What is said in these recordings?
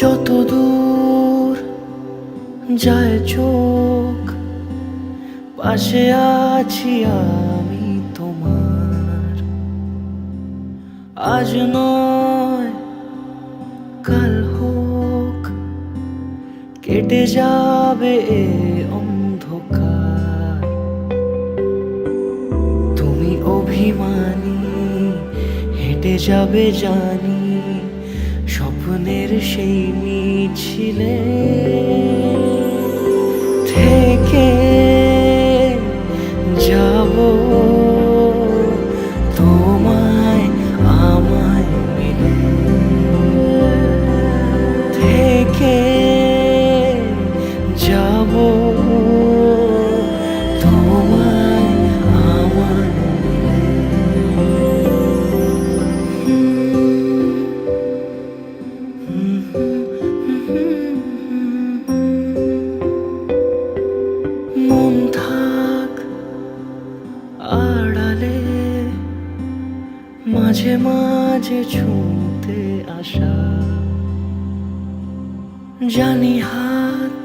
যত দূর যায় চোখ, পাশে আছি আমি তোমার। আজ নয়, কাল হোক, কেটে যাবে এ অন্ধকার। তুমি অভিমানী, হেঁটে যাবে জানি স্বপ্নের সেই মিছিলে। আড়ালে মাঝে মাঝে ছুঁতে আসা। জানি হাত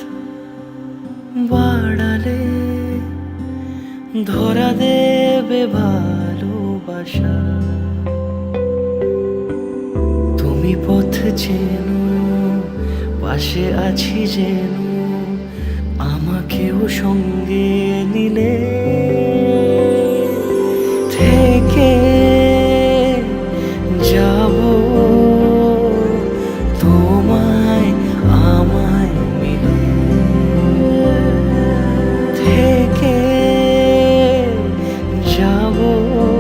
বাড়ালে ধরা দেবে ভালোবাসা। তুমি পথ চেনো, পাশে আছি যেন, আমাকেও সঙ্গে নিলে Oh.